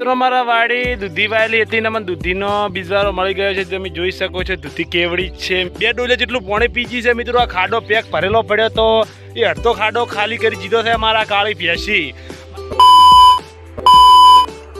મિત્રો મારા વાડી દૂધી વાયેલી હતી ને મને દૂધીનો બીજવારો મળી ગયો છે તમે જોઈ શકો છો, દૂધી કેવડી છે. બે ડોલે જેટલું પાણી પીજી છે, મિત્રો, આ ખાડો પેક ભરેલો પડ્યો તો એ અડધો ખાડો ખાલી કરી દીધો છે મારા કાળી ભેંસી.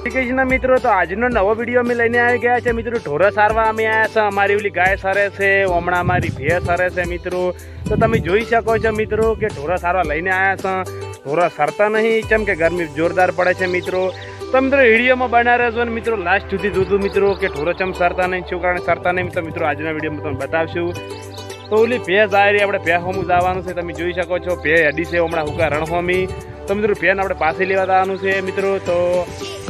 કૃષ્ણ મિત્રો, તો આજનો નવો વીડિયો અમે લઈને આવી ગયા છે, મિત્રો, ઢોરા સારવા અમે આવ્યા છે, અમારી ઓલી ગાય સરે છે, હમણાં અમારી ભેંસ સરે છે, મિત્રો. તો તમે જોઈ શકો છો, મિત્રો, કે ઢોરા સારવા લઈને આવ્યા છે. ઢોરા સરતા નહીં, કેમ કે ગરમી જોરદાર પડે છે, મિત્રો. તો મિત્રો વિડીયોમાં બનાવ્યા છો અને મિત્રો લાસ્ટ સુધી જોતું મિત્રો, કે ઢોરો ચમ સરતા નહીં શું કારણે સરતા નહીં. તો મિત્રો, આજના વિડીયોમાં તમને બતાવશું. તો ઓલી ભેંસ આવી રહી, આપણે ભે હોમું જવાનું છે. તમે જોઈ શકો છો ભે અડી છે, હમણાં હુકા રણહોમી. તો મિત્રો ભેન આપણે પાસે લેવા જવાનું છે, મિત્રો. તો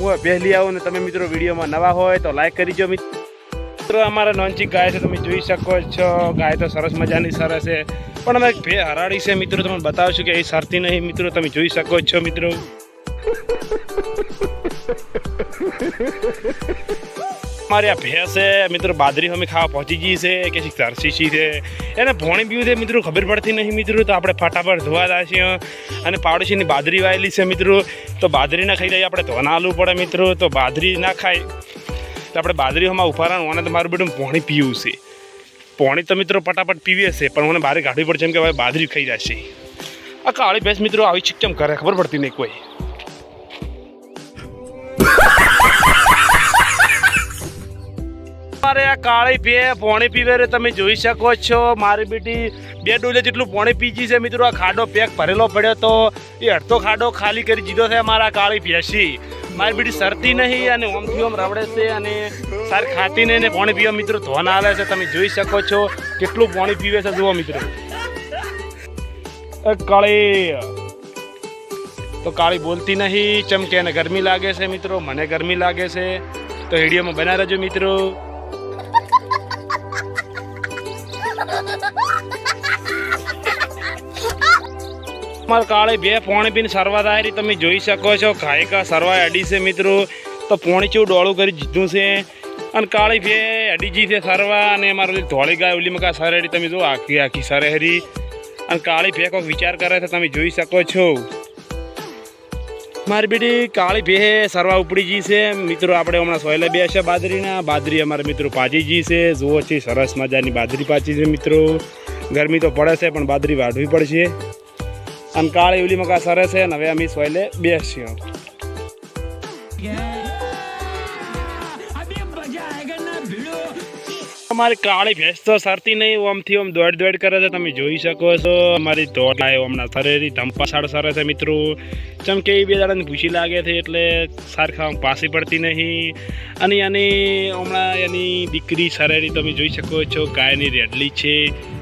હું ભેહ લઈ આવું ને તમે મિત્રો વિડીયોમાં નવા હોય તો લાઈક કરીજો મિત્રો, અમારા નોનચી ગાય છે, તમે જોઈ શકો છો. ગાય તો સરસ મજાની સરસ છે. પણ અમે ભે હરાડી છે, મિત્રો, તમને બતાવશું કે એ સરતી નહીં, મિત્રો. તમે જોઈ શકો છો, મિત્રો. મારી આ ભેંસ છે, મિત્રો બાદરી અમે ખાવા પહોંચી ગઈ છે, કે શીખ તરસી છે. એને ભોણી પીવું છે, મિત્રો ખબર પડતી નહીં, મિત્રો. તો આપણે ફટાફટ ધોવા દા છીએ અને પાડોશીની બાદરી વાયેલી છે, મિત્રો. તો બાદરી ના ખાઈ રહી આપણે ધોના આલવું પડે, મિત્રો. તો બાદરી ના ખાય. તો આપણે બાદરીઓમાં ઉભારાનું અને મારું બેટું પોણી પીવું છે. પોણી તો, મિત્રો, ફટાફટ પીવી હશે પણ મને બહાર કાઢવી પડશે એમ કે હવે બાદરી ખાઈ જશે. આ કાળી ભેંસ, મિત્રો, આવી ચીકચમ કરે ખબર પડતી નહીં કોઈ. મારે આ કાળી ભે પોણી પીવે રે તમે જોઈ શકો છો. મારી બેટી બે ડોલે જેટલું પોણી પીજી છે. મિત્રો, આ ખાડો પેક ભરેલો પડ્યો તો એ અડધો ખાડો ખાલી કરી દીધો છે અમારા કાળી ભેંસી. મારી બેટી સરતી નહીં અને ઓમથી ઓમ રવડે છે અને સારી ખાતી નહીં ને પાણી પીવા મિત્રો ધોન આવે છે. તમે જોઈ શકો છો કેટલું પાણી પીવે છે. જુઓ મિત્રો. કાળી. તો કાળી બોલતી નહીં. ચમકે એને ગરમી લાગે છે મિત્રો. મને ગરમી લાગે છે. તો વિડીયોમાં બના રહેજો મિત્રો. મારે કાળે બે પોણી પીને સરવા દાયરી તમે જોઈ શકો છો ગાયકા સરવા અડી છે મિત્રો. તો પોણી ચેવું ડોળું કરી દીધું છે. અને કાળી બે અડીજી છે સરવા, અને મારી ધોળી ગાય ઓલી મકા સરેડી તમે જો આખી આખી સરેહરી અને કાળી ભે કોઈક વિચાર કરે છે, તમે જોઈ શકો છો. મારી બેટી કાળી ભે સરવા ઉપડી ગઈ છે. મિત્રો, આપણે હમણાં સોયલે બે છે બાદરીના બાદરી અમારા મિત્રો પાજી જી છે. જુઓ છે, સરસ મજાની બાદરી પાછી છે મિત્રો. ગરમી તો પડે છે, પણ બાદરી વાઢવી પડશે. અને કાળી ઉલીમાં મકા સરસ છે, અને હવે અમે સોયલે બેસ્યો અમારી કાળી ભેંસ તો સરતી નહીં ઓમથી ઓમ દોડ દોડ કરે છે. તમે જોઈ શકો છો. અમારી દોડ લાયો હમણાં સરેરી ધંપાસાડ સરે છે મિત્રો. ચમ કે બે દાડાને ભૂસી લાગે છે એટલે સાર ખાવા પાસી પડતી નહીં. અને એની હમણાં એની દીકરી સરેરી તમે જોઈ શકો છો, ગાયની રેડલી છે.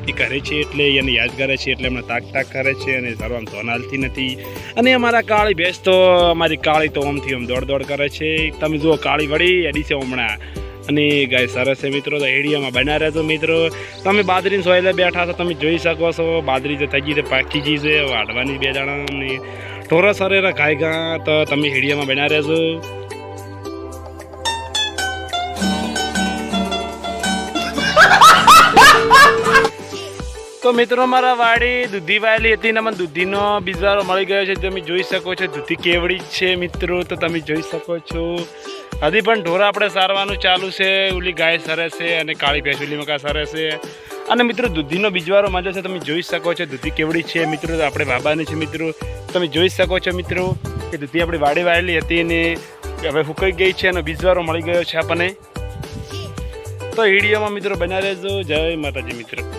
એ કરે છે એટલે એને યાદ કરે છે એટલે હમણાં તાક તાક કરે છે અને સર્વમ ધોન હાલતી નથી. અને અમારા કાળી ભેંસ તો અમારી કાળી તો ઓમથી ઓમ દોડ દોડ કરે છે. તમે જુઓ કાળી વળી, એડી છે હમણાં. અને ગાય સરસ છે મિત્રો, તો એડિયામાં બના રહેજો મિત્રો. તમે બાદરીની સોયલે બેઠા છો, તમે જોઈ શકો છો બાદરી જે થઈ ગઈ છે, પાકી ગઈ છે, વાઢવાની બે જણા અને ઢોરા સરેરા ખાઈ ગયા તો તમે હેડિયામાં બના રહેજો. તો મિત્રો, મારા વાડી દૂધી વાયેલી હતી ને મને દૂધીનો બીજવારો મળી ગયો છે, તમે જોઈ શકો છો, દૂધી કેવડી છે મિત્રો, તો તમે જોઈ શકો છો. હજી પણ ઢોરા આપણે સારવાનું ચાલુ છે ઓલી ગાય સરે છે અને કાળી ભેંસ ઓલી મકા સરે છે. અને મિત્રો, દૂધીનો બીજવારો મજો છે, તમે જોઈ શકો છો દૂધી કેવડી છે. મિત્રો, આપણે બાબાની છે, મિત્રો. તમે જોઈ શકો છો, મિત્રો, કે દૂધી આપણી વાડી વાયેલી હતી અને હવે ફૂકાઈ ગઈ છે અને બીજવારો મળી ગયો છે આપણને. તો વિડીયોમાં, મિત્રો બના રહેજો. જય માતાજી, મિત્રો.